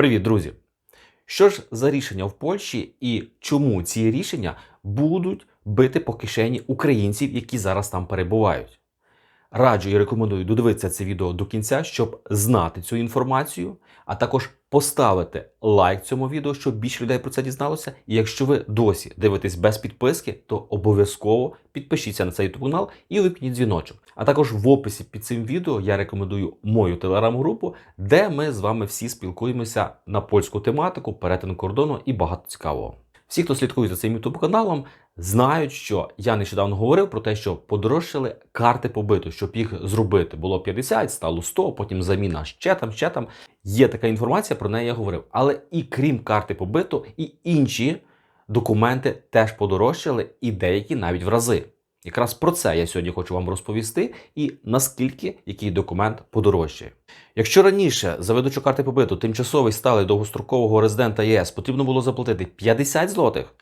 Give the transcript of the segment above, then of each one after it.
Привіт, друзі! Що ж за рішення в Польщі і чому ці рішення будуть бити по кишені українців, які зараз там перебувають? Раджу і рекомендую додивитися це відео до кінця, щоб знати цю інформацію, а також поставити лайк цьому відео, щоб більше людей про це дізналося. І якщо ви досі дивитесь без підписки, то обов'язково підпишіться на цей YouTube канал і випніть дзвіночок. А також в описі під цим відео я рекомендую мою телеграм-групу, де ми з вами всі спілкуємося на польську тематику, перетин кордону і багато цікавого. Всі, хто слідкує за цим youtube каналом, знають, що я нещодавно говорив про те, що подорожчали карти побиту, щоб їх зробити. Було 50, стало 100, потім заміна ще там, ще там. Є така інформація, про неї я говорив. Але і крім карти побиту, і інші документи теж подорожчали, і деякі навіть в рази. Якраз про це я сьогодні хочу вам розповісти і наскільки який документ подорожчає. Якщо раніше за видачу карти побиту тимчасовий сталий довгострокового резидента ЄС потрібно було заплатити 50 злотих,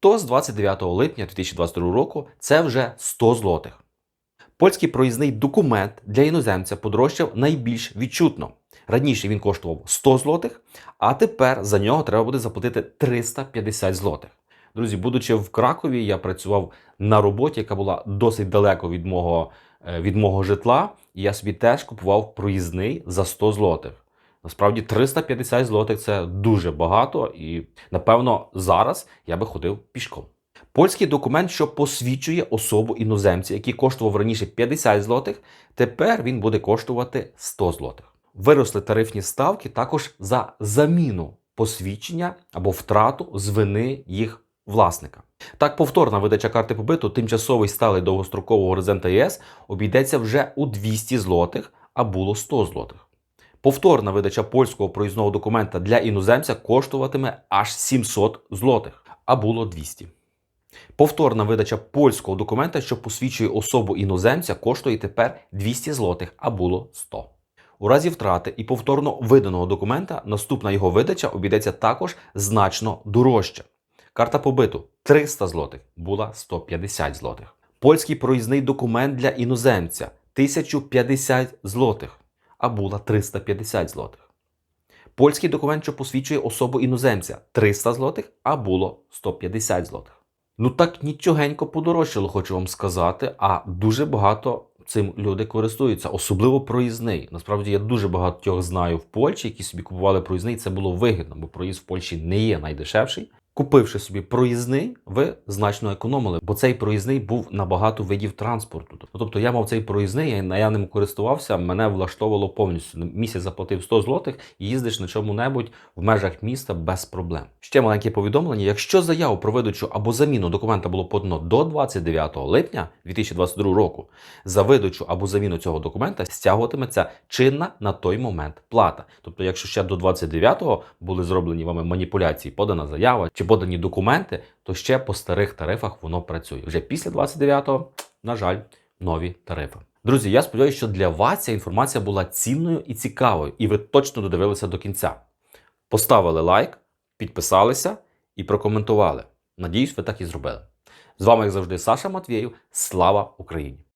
то з 29 липня 2022 року це вже 100 злотих. Польський проїзний документ для іноземця подорожчав найбільш відчутно. Раніше він коштував 100 злотих, а тепер за нього треба буде заплатити 350 злотих. Друзі, будучи в Кракові, я працював на роботі, яка була досить далеко від мого, е, від мого житла, і я собі теж купував проїзний за 100 злотих. Насправді 350 злотих це дуже багато, і напевно зараз я би ходив пішком. Польський документ, що посвідчує особу іноземця, який коштував раніше 50 злотих, тепер він буде коштувати 100 злотих. Виросли тарифні ставки також за заміну посвідчення або втрату з вини їх власника. Так, повторна видача карти побиту тимчасовий сталий довгострокового резидента ЄС обійдеться вже у 200 злотих, а було 100 злотих. Повторна видача польського проїзного документа для іноземця коштуватиме аж 700 злотих, а було 200. Повторна видача польського документа, що посвідчує особу іноземця, коштує тепер 200 злотих, а було 100. У разі втрати і повторно виданого документа наступна його видача обійдеться також значно дорожче. Карта побиту 300 злотих була 150 злотих. Польський проїзний документ для іноземця 1050 злотих, а була 350 злотих. Польський документ, що посвідчує особу іноземця 300 злотих, а було 150 злотих. Ну так нічогенько подорожчало, хочу вам сказати, а дуже багато цим люди користуються, особливо проїзний. Насправді я дуже багатьох знаю в Польщі, які собі купували проїзний. Це було вигідно, бо проїзд в Польщі не є найдешевший. Купивши собі проїзний, ви значно економили, бо цей проїзний був на багато видів транспорту. Ну, тобто я мав цей проїзний, я, я ним користувався, мене влаштовувало повністю. Місяць заплатив 100 злотих і їздиш на чому-небудь в межах міста без проблем. Ще маленьке повідомлення: якщо заяву про видачу або заміну документа було подано до 29 липня 2022 року, за видачу або заміну цього документа стягуватиметься чинна на той момент плата. Тобто, якщо ще до 29-го були зроблені вами маніпуляції, подана заява чи подані документи, то ще по старих тарифах воно працює. Вже після 29-го, на жаль, нові тарифи. Друзі, я сподіваюся, що для вас ця інформація була цінною і цікавою, і ви точно додивилися до кінця. Поставили лайк, підписалися і прокоментували. Надіюсь, ви так і зробили. З вами, як завжди, Саша Матвєєв. Слава Україні!